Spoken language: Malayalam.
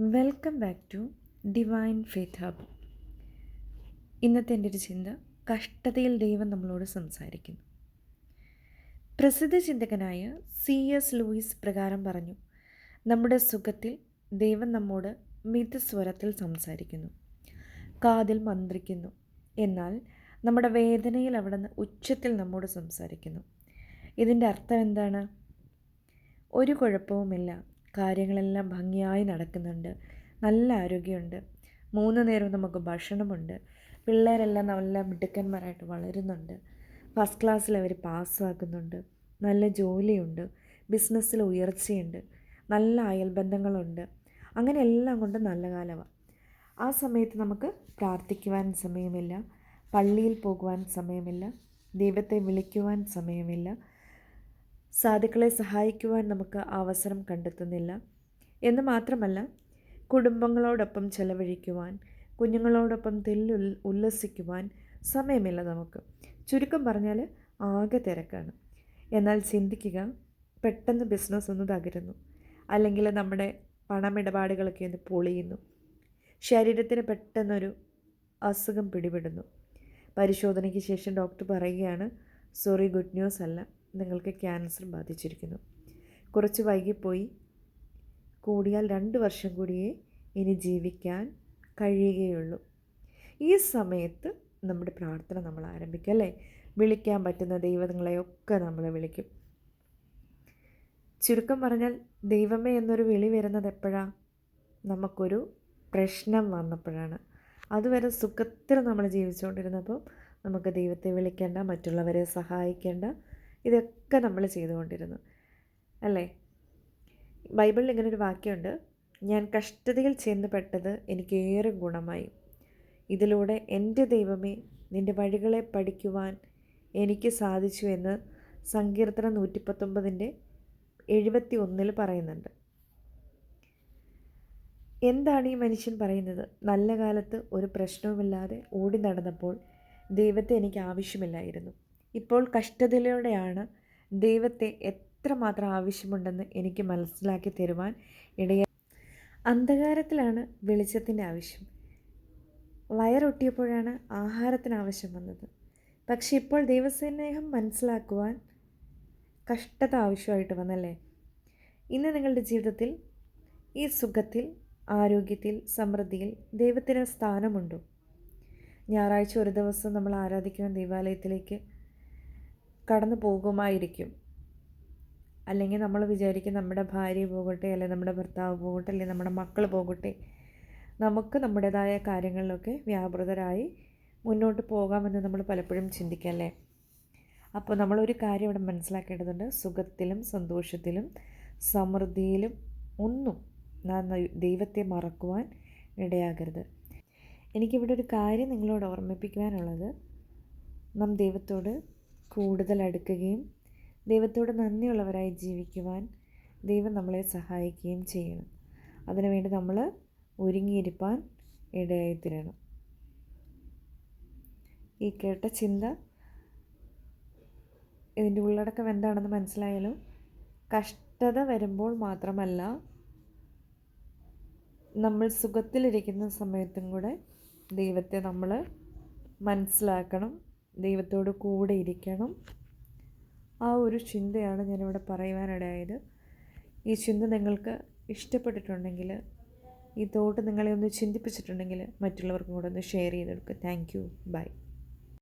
Welcome back to divine faith hub. ഇന്നത്തെ എന്റെ ഒരു ചിന്ത കഷ്ടതയിൽ ദൈവം നമ്മളോട് സംസാരിക്കുന്നു. പ്രസിദ്ധ ചിന്തകനായ സി എസ് ലൂയിസ് പ്രകാരം പറഞ്ഞു നമ്മുടെ സുഖത്തിൽ ദൈവം നമ്മോട് മിതസ്വരത്തിൽ സംസാരിക്കുന്നു കാതിൽ മന്ത്രിക്കുന്നു. എന്നാൽ നമ്മുടെ വേദനയിൽ അവിടുന്ന് ഉച്ചത്തിൽ നമ്മോട് സംസാരിക്കുന്നു. ഇതിന്റെ അർത്ഥം എന്താണ്? ഒരു കുഴപ്പവുമില്ല. കാര്യങ്ങളെല്ലാം ഭംഗിയായി നടക്കുന്നുണ്ട്. നല്ല ആരോഗ്യമുണ്ട്. മൂന്ന് നേരവും നമുക്ക് ഭക്ഷണമുണ്ട്. പിള്ളേരെല്ലാം നല്ല മിടുക്കന്മാരായിട്ട് വളരുന്നുണ്ട്. ഫസ്റ്റ് ക്ലാസ്സിൽ അവർ പാസ്സാക്കുന്നുണ്ട്. നല്ല ജോലിയുണ്ട്. ബിസിനസ്സിൽ ഉയർച്ചയുണ്ട്. നല്ല അയൽബന്ധങ്ങളുണ്ട്. അങ്ങനെ എല്ലാം കൊണ്ട് നല്ല കാലമാണ്. ആ സമയത്ത് നമുക്ക് പ്രാർത്ഥിക്കുവാൻ സമയമില്ല. പള്ളിയിൽ പോകുവാൻ സമയമില്ല. ദൈവത്തെ വിളിക്കുവാൻ സമയമില്ല. സാധുക്കളെ സഹായിക്കുവാൻ നമുക്ക് അവസരം കണ്ടെത്തുന്നില്ല. എന്ന് മാത്രമല്ല കുടുംബങ്ങളോടൊപ്പം ചെലവഴിക്കുവാൻ കുഞ്ഞുങ്ങളോടൊപ്പം തെല്ലു ഉല്ലസിക്കുവാൻ സമയമില്ല നമുക്ക്. ചുരുക്കം പറഞ്ഞാൽ ആകെ തിരക്കാണ്. എന്നാൽ ചിന്തിക്കുക പെട്ടെന്ന് ബിസിനസ് ഒന്ന് തകരുന്നു. അല്ലെങ്കിൽ നമ്മുടെ പണമിടപാടുകളൊക്കെ ഒന്ന് പൊളിയുന്നു. ശരീരത്തിന് പെട്ടെന്നൊരു അസുഖം പിടിപെടുന്നു. പരിശോധനയ്ക്ക് ശേഷം ഡോക്ടർ പറയുകയാണ് സോറി ഗുഡ് ന്യൂസ് അല്ല. നിങ്ങൾക്ക് ക്യാൻസർ ബാധിച്ചിരിക്കുന്നു. കുറച്ച് വൈകിപ്പോയി. കൂടിയാൽ രണ്ട് വർഷം കൂടിയേ ഇനി ജീവിക്കാൻ കഴിയുകയുള്ളൂ. ഈ സമയത്ത് നമ്മുടെ പ്രാർത്ഥന നമ്മൾ ആരംഭിക്കുക അല്ലേ? വിളിക്കാൻ പറ്റുന്ന ദൈവങ്ങളെയൊക്കെ നമ്മൾ വിളിക്കും. ചുരുക്കം പറഞ്ഞാൽ ദൈവമേ എന്നൊരു വിളി വരുന്നത് എപ്പോഴാണ് നമുക്കൊരു പ്രശ്നം വന്നപ്പോഴാണ്. അതുവരെ സുഖത്തിൽ നമ്മൾ ജീവിച്ചുകൊണ്ടിരുന്നപ്പോൾ നമുക്ക് ദൈവത്തെ വിളിക്കേണ്ട മറ്റുള്ളവരെ സഹായിക്കേണ്ട ഇതൊക്കെ നമ്മൾ ചെയ്തുകൊണ്ടിരുന്നു. അല്ലേ? ബൈബിളിൽ ഇങ്ങനെ ഒരു വാക്യമുണ്ട്. ഞാൻ കഷ്ടതയിൽ ചെന്ന് പെട്ടത് എനിക്ക് ഏറെ ഗുണമായി. ഇതിലൂടെ എന്റെ ദൈവമേ നിന്റെ വഴികളെ പഠിക്കുവാൻ എനിക്ക് സാധിച്ചു എന്ന് സങ്കീർത്തനം നൂറ്റിപ്പത്തൊമ്പതിന്റെ എഴുപത്തി ഒന്നിൽ പറയുന്നുണ്ട്. എന്താണ് ഈ മനുഷ്യൻ പറയുന്നത്? നല്ല കാലത്ത് ഒരു പ്രശ്നവുമില്ലാതെ ഓടി നടന്നപ്പോൾ ദൈവത്തെ എനിക്ക് ആവശ്യമില്ലായിരുന്നു. ഇപ്പോൾ കഷ്ടതയിലൂടെയാണ് ദൈവത്തെ എത്രമാത്രം ആവശ്യമുണ്ടെന്ന് എനിക്ക് മനസ്സിലാക്കി തരുവാൻ ഇടയ അന്ധകാരത്തിലാണ് വെളിച്ചത്തിന്റെ ആവശ്യം. വയറൊട്ടിയപ്പോഴാണ് ആഹാരത്തിന് ആവശ്യം വന്നത്. പക്ഷേ ഇപ്പോൾ ദൈവസ്നേഹം മനസ്സിലാക്കുവാൻ കഷ്ടത ആവശ്യമായിട്ട് വന്നല്ലേ? ഇന്ന് നിങ്ങളുടെ ജീവിതത്തിൽ ഈ സുഖത്തിൽ ആരോഗ്യത്തിൽ സമൃദ്ധിയിൽ ദൈവത്തിന് സ്ഥാനമുണ്ടോ? ഞായറാഴ്ച ഒരു ദിവസം നമ്മൾ ആരാധിക്കുന്ന ദൈവാലയത്തിലേക്ക് കടന്നു പോകുമായിരിക്കും. അല്ലെങ്കിൽ നമ്മൾ വിചാരിക്കും നമ്മുടെ ഭാര്യ പോകട്ടെ അല്ലെങ്കിൽ നമ്മുടെ ഭർത്താവ് പോകട്ടെ അല്ലെങ്കിൽ നമ്മുടെ മക്കൾ പോകട്ടെ നമുക്ക് നമ്മുടേതായ കാര്യങ്ങളിലൊക്കെ വ്യാപൃതരായി മുന്നോട്ട് പോകാമെന്ന് നമ്മൾ പലപ്പോഴും ചിന്തിക്കല്ലേ അപ്പോൾ നമ്മളൊരു കാര്യം ഇവിടെ മനസ്സിലാക്കേണ്ടതുണ്ട്. സുഖത്തിലും സന്തോഷത്തിലും സമൃദ്ധിയിലും ഒന്നും നാം ദൈവത്തെ മറക്കുവാൻ ഇടയാകരുത്. എനിക്കിവിടെ ഒരു കാര്യം നിങ്ങളോട് ഓർമ്മിപ്പിക്കുവാനുള്ളത്. നാം ദൈവത്തോട് കൂടുതൽ അടുക്കുകയും ദൈവത്തോട് നന്ദിയുള്ളവരായി ജീവിക്കുവാൻ ദൈവം നമ്മളെ സഹായിക്കുകയും ചെയ്യണം. അതിനുവേണ്ടി നമ്മൾ ഒരുങ്ങിയിരിപ്പാൻ ഇടയായിത്തീരണം ഈ കേട്ട ചിന്ത ഇതിന്റെ ഉള്ളടക്കം എന്താണെന്ന് മനസ്സിലായാലും കഷ്ടത വരുമ്പോൾ മാത്രമല്ല നമ്മൾ സുഖത്തിലിരിക്കുന്ന സമയത്തും കൂടെ ദൈവത്തെ നമ്മൾ മനസ്സിലാക്കണം ദൈവത്തോട് കൂടെ ഇരിക്കണം. ആ ഒരു ചിന്തയാണ് ഞാനിവിടെ പറയുവാനിടയായത്. ഈ ചിന്ത നിങ്ങൾക്ക് ഇഷ്ടപ്പെട്ടിട്ടുണ്ടെങ്കിൽ ഈ തോട്ട് നിങ്ങളെ ഒന്ന് ചിന്തിപ്പിച്ചിട്ടുണ്ടെങ്കിൽ മറ്റുള്ളവർക്കും കൂടെ ഒന്ന് ഷെയർ ചെയ്തെടുക്കുക താങ്ക് യു ബൈ